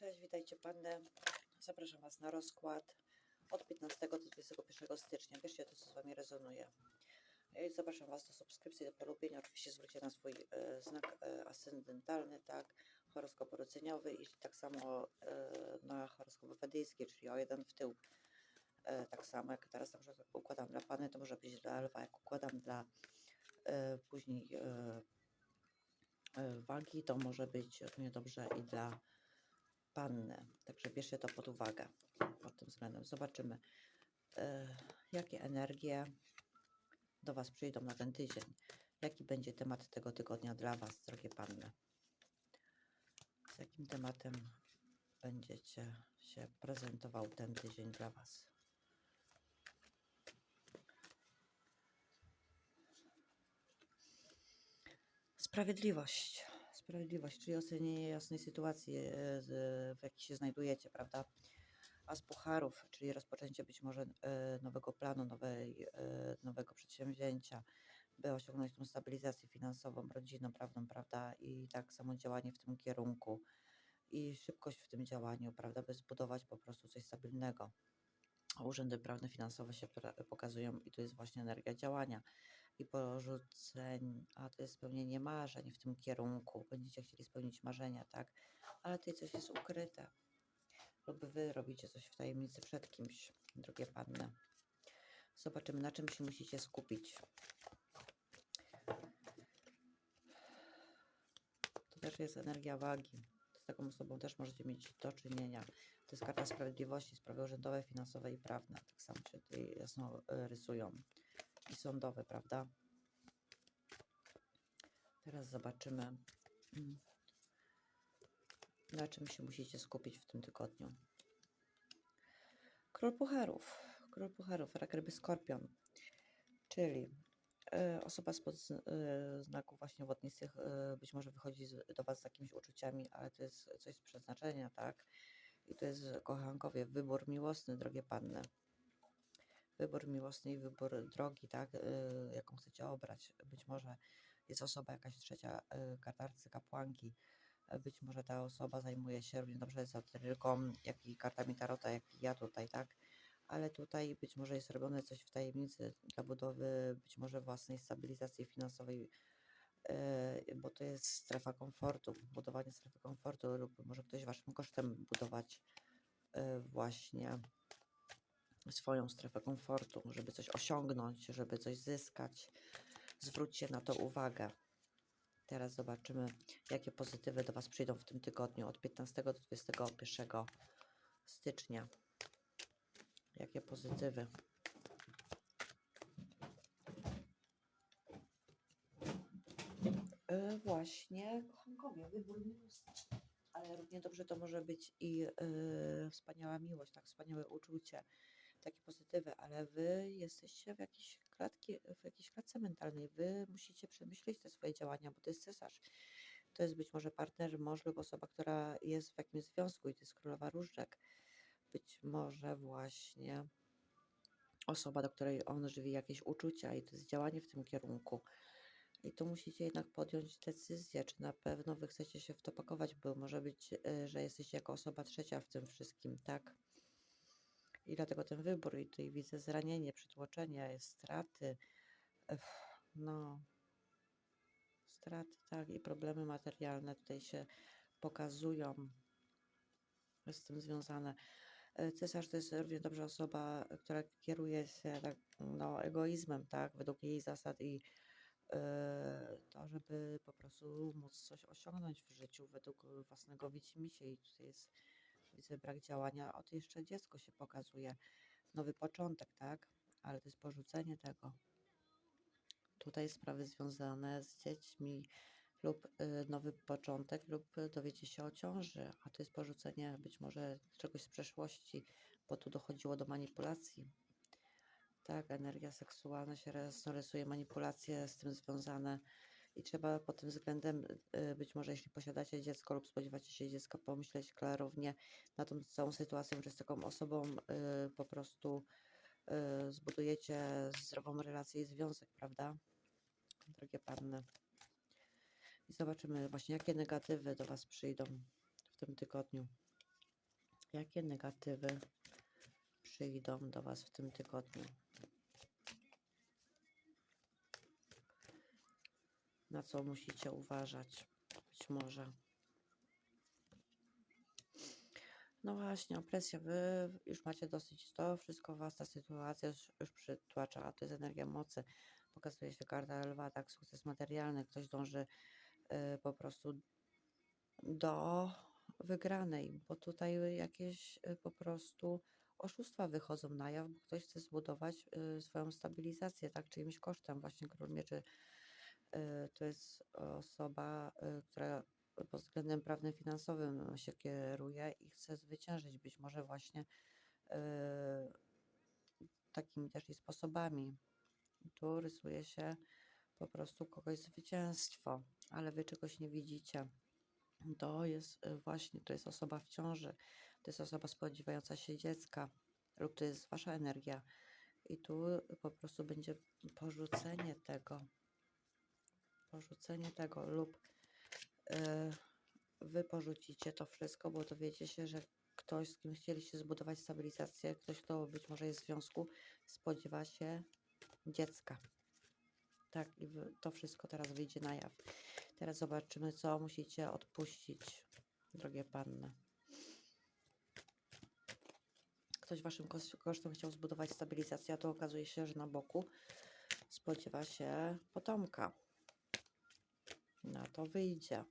Cześć, witajcie panny. Zapraszam Was na rozkład od 15 do 21 stycznia. Bierzcie to, co z Wami rezonuje. Zapraszam Was do subskrypcji, do polubienia. Oczywiście zwróćcie na swój e, znak e, ascendentalny, tak, horoskop urodzeniowy i tak samo e, na horoskop wedyjski, czyli o jeden w tył. E, tak samo jak teraz na przykład układam dla Panny, to może być dla Lwa. Jak układam dla e, później e, e, wagi, to może być równie dobrze i dla panny. Także bierzcie to pod uwagę pod tym względem. Zobaczymy, e, jakie energie do Was przyjdą na ten tydzień. Jaki będzie temat tego tygodnia dla Was, drogie panny? Z jakim tematem będziecie się prezentował ten tydzień dla Was? Sprawiedliwość. Sprawiedliwość, czyli ocenienie jasnej sytuacji, e, w jakiej się znajdujecie, prawda? A z pucharów, czyli rozpoczęcie być może e, nowego planu, nowej, e, nowego przedsięwzięcia, by osiągnąć tą stabilizację finansową, rodzinną, prawda? I tak samo działanie w tym kierunku i szybkość w tym działaniu, prawda? By zbudować po prostu coś stabilnego. Urzędy prawne, finansowe się pokazują i to jest właśnie energia działania i porzuceń, a to jest spełnienie marzeń w tym kierunku. Będziecie chcieli spełnić marzenia, tak? Ale tutaj coś jest ukryte. Lub wy robicie coś w tajemnicy przed kimś, drogie panny. Zobaczymy, na czym się musicie skupić. To też jest energia wagi. Z taką osobą też możecie mieć do czynienia. To jest karta sprawiedliwości, sprawy urzędowe, finansowe i prawne. Tak samo się tutaj jasno e, rysują. Sądowe, prawda? Teraz zobaczymy, mm, na czym się musicie skupić w tym tygodniu. Król Pucharów. Król Pucharów, rak ryby skorpion. Czyli e, osoba z- e, znaku właśnie wodnistych e, być może wychodzi do Was z jakimiś uczuciami, ale to jest coś z przeznaczenia, tak? I to jest kochankowie, wybór miłosny, drogie panny. Wybór miłosny i wybór drogi, tak? e, jaką chcecie obrać. Być może jest osoba jakaś trzecia, e, karta arcykapłanki. E, Być może ta osoba zajmuje się równie dobrze ezoteryką, jak i kartami tarota, jak i ja tutaj, tak? Ale tutaj być może jest robione coś w tajemnicy dla budowy być może własnej stabilizacji finansowej, e, bo to jest strefa komfortu, budowanie strefy komfortu lub może ktoś waszym kosztem budować właśnie swoją strefę komfortu, żeby coś osiągnąć, żeby coś zyskać. Zwróćcie na to uwagę. Teraz zobaczymy, jakie pozytywy do Was przyjdą w tym tygodniu od 15 do 21 stycznia. Jakie pozytywy? E, właśnie, kochankowie, wybór. Ale równie dobrze to może być i e, wspaniała miłość, tak, wspaniałe uczucie, takie pozytywy, ale wy jesteście w jakiejś klatki, w jakiejś klatce mentalnej. Wy musicie przemyśleć te swoje działania, bo to jest cesarz. To jest być może partner, mąż lub osoba, która jest w jakimś związku i to jest królowa różdżek. Być może właśnie osoba, do której on żywi jakieś uczucia i to jest działanie w tym kierunku. I tu musicie jednak podjąć decyzję, czy na pewno wy chcecie się w to pakować, bo może być, y, że jesteście jako osoba trzecia w tym wszystkim, tak? I dlatego ten wybór, i tutaj widzę zranienie, przytłoczenie, straty, no, straty, tak, i problemy materialne tutaj się pokazują z tym związane. E, Cesarz to jest równie dobrze osoba, która kieruje się tak, no, egoizmem, tak, według jej zasad i e, to, żeby po prostu móc coś osiągnąć w życiu według własnego widzimisię i tutaj jest widzę brak działania, o to jeszcze dziecko się pokazuje, nowy początek, tak, ale to jest porzucenie tego. Tutaj sprawy związane z dziećmi lub y, nowy początek lub y, dowiecie się o ciąży, a to jest porzucenie być może czegoś z przeszłości, bo tu dochodziło do manipulacji. Tak, energia seksualna się rysuje, manipulacje z tym związane i trzeba pod tym względem, y, być może jeśli posiadacie dziecko lub spodziewacie się dziecka, pomyśleć klarownie na tą całą sytuację, że z taką osobą y, po prostu y, zbudujecie zdrową relację i związek, prawda? Drogie panny. I zobaczymy właśnie, jakie negatywy do Was przyjdą w tym tygodniu. Jakie negatywy przyjdą do Was w tym tygodniu? Na co musicie uważać? Być może. No właśnie, opresja. Wy już macie dosyć. To wszystko Was ta sytuacja już, już przytłacza. To jest energia mocy. Pokazuje się karta lwa, tak, sukces materialny. Ktoś dąży y, po prostu do wygranej, bo tutaj jakieś y, po prostu oszustwa wychodzą na jaw, bo ktoś chce zbudować y, swoją stabilizację, tak, czyimś kosztem. Właśnie król mieczy to jest osoba, y, która pod względem prawnym, finansowym się kieruje i chce zwyciężyć, być może właśnie y, takimi też i sposobami. Tu rysuje się po prostu kogoś zwycięstwo, ale wy czegoś nie widzicie. To jest y, właśnie, to jest osoba w ciąży, to jest osoba spodziewająca się dziecka, lub to jest wasza energia. I tu po prostu będzie porzucenie tego, porzucenie tego, lub y, wy porzucicie to wszystko, bo dowiecie się, że ktoś, z kim chcieliście zbudować stabilizację, ktoś, kto być może jest w związku, spodziewa się dziecka. Tak, i to wszystko teraz wyjdzie na jaw. Teraz zobaczymy, co musicie odpuścić, drogie panny. Ktoś waszym kos- kosztem chciał zbudować stabilizację, a to okazuje się, że na boku spodziewa się potomka. Na to wyjdzie.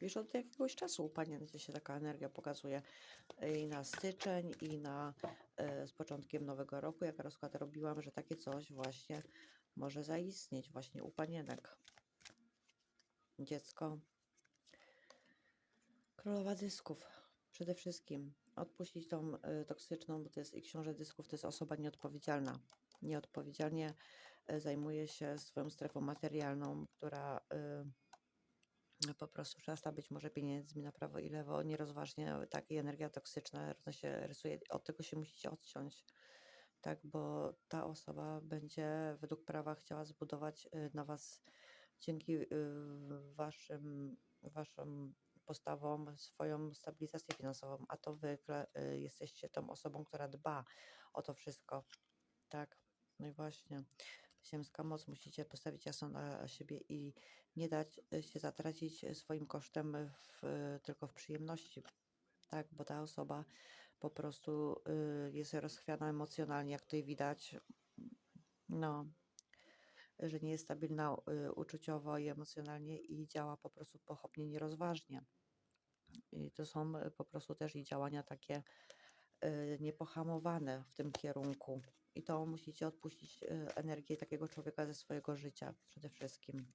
Już od jakiegoś czasu u panienki się taka energia pokazuje i na styczeń, i na e, z początkiem nowego roku, jak rozkład robiłam, że takie coś właśnie może zaistnieć właśnie u panienek. Dziecko. Królowa dysków. Przede wszystkim odpuścić tą y, toksyczną, bo to jest i książę dysków, to jest osoba nieodpowiedzialna. Nieodpowiedzialnie zajmuje się swoją strefą materialną, która y, po prostu przerasta być może pieniędzmi na prawo i lewo, nierozważnie, tak, i energia toksyczna równo się rysuje. Od tego się musicie odciąć tak, bo ta osoba będzie według prawa chciała zbudować y, na was dzięki waszym, waszym postawom swoją stabilizację finansową, a to wy jesteście tą osobą, która dba o to wszystko, tak, no i właśnie. Ziemska moc, musicie postawić jasno na siebie i nie dać y, się zatracić y, swoim kosztem w, tylko w przyjemności, tak, bo ta osoba po prostu jest rozchwiana emocjonalnie, jak tutaj widać. No, że nie jest stabilna uczuciowo i emocjonalnie i działa po prostu pochopnie, nierozważnie. I to są po prostu też i działania takie niepohamowane w tym kierunku. I to musicie odpuścić y, energię takiego człowieka ze swojego życia przede wszystkim.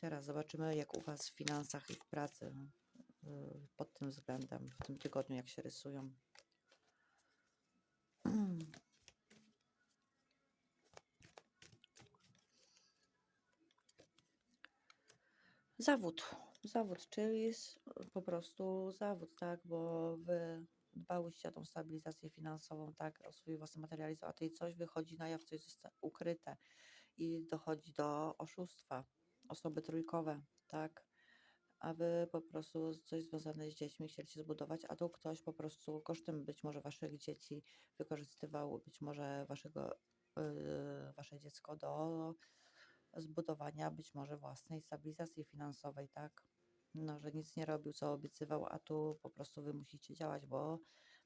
Teraz zobaczymy, jak u Was w finansach i w pracy y, pod tym względem, w tym tygodniu, jak się rysują. Zawód. Zawód, czyli po prostu zawód, tak, bo wy dbałyście o tą stabilizację finansową, tak, o swój własny materializm, a tutaj coś wychodzi na jaw, coś jest ukryte i dochodzi do oszustwa. Osoby trójkowe, tak, a wy po prostu coś związane z dziećmi chcieliście zbudować, a tu ktoś po prostu kosztem być może waszych dzieci wykorzystywał być może waszego, yy, wasze dziecko do zbudowania być może własnej stabilizacji finansowej, tak? No, że nic nie robił, co obiecywał, a tu po prostu wy musicie działać, bo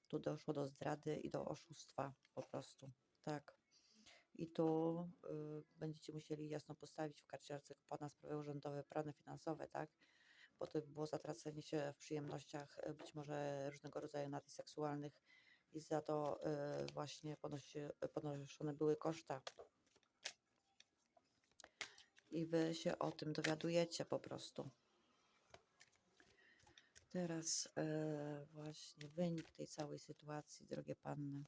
tu doszło do zdrady i do oszustwa po prostu, tak. I tu y, będziecie musieli jasno postawić w karcie arcykapłana sprawy urzędowe, prawne, finansowe, tak? Bo to było zatracenie się w przyjemnościach, y, być może różnego rodzaju nadużyć seksualnych i za to y, właśnie ponosi, ponoszone były koszta i wy się o tym dowiadujecie po prostu. Teraz e, właśnie wynik tej całej sytuacji, drogie panny.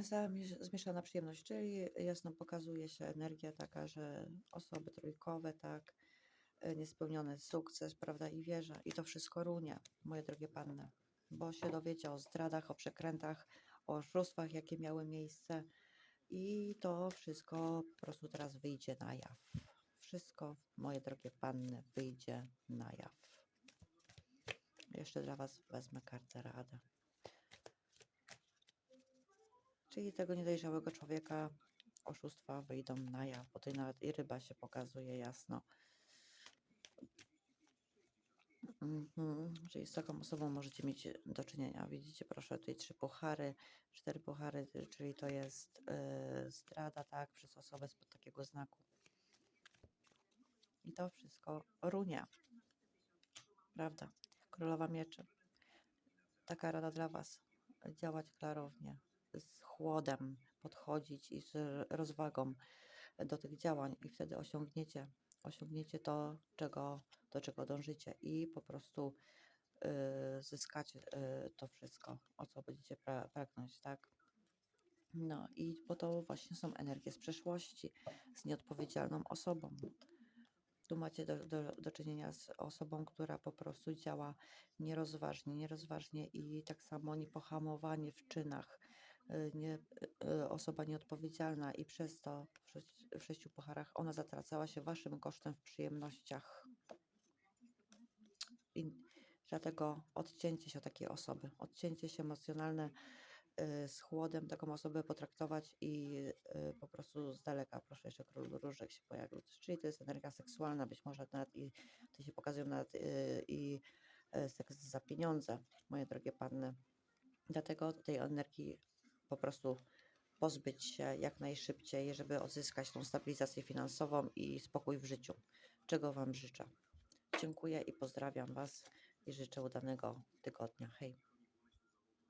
Zamierz- Zmieszana przyjemność, czyli jasno pokazuje się energia taka, że osoby trójkowe, tak, e, niespełniony sukces, prawda, i wieża. I to wszystko runie, moje drogie panny, bo się dowiecie o zdradach, o przekrętach, o oszustwach, jakie miały miejsce i to wszystko po prostu teraz wyjdzie na jaw. Wszystko, moje drogie panny, wyjdzie na jaw. Jeszcze dla Was wezmę kartę Radę. Czyli tego niedojrzałego człowieka oszustwa wyjdą na jaw, bo tutaj nawet i ryba się pokazuje jasno. Mhm, Czyli z taką osobą możecie mieć do czynienia. Widzicie, proszę, tutaj trzy puchary, cztery puchary, czyli to jest y, zdrada, tak, przez osobę spod takiego znaku. I to wszystko runie. Prawda? Królowa mieczy. Taka rada dla Was. Działać klarownie, z chłodem, podchodzić i z rozwagą do tych działań i wtedy osiągniecie, osiągniecie to, czego, do czego dążycie i po prostu y, zyskacie y, to wszystko, o co będziecie pra pragnąć, tak? No i bo to właśnie są energie z przeszłości, z nieodpowiedzialną osobą. Tu macie do, do, do czynienia z osobą, która po prostu działa nierozważnie, nierozważnie i tak samo niepohamowanie w czynach, y, nie, y, osoba nieodpowiedzialna i przez to w, sześciu pucharach ona zatracała się waszym kosztem w przyjemnościach. I dlatego odcięcie się od takiej osoby, odcięcie się emocjonalne y, z chłodem taką osobę potraktować i y, po prostu z daleka, proszę jeszcze król różek się pojawił, czyli to jest energia seksualna, być może nawet i to się pokazują nawet y, i y, seks za pieniądze, moje drogie panny. Dlatego tej energii po prostu pozbyć się jak najszybciej, żeby odzyskać tą stabilizację finansową i spokój w życiu, czego Wam życzę. Dziękuję i pozdrawiam Was i życzę udanego tygodnia. Hej!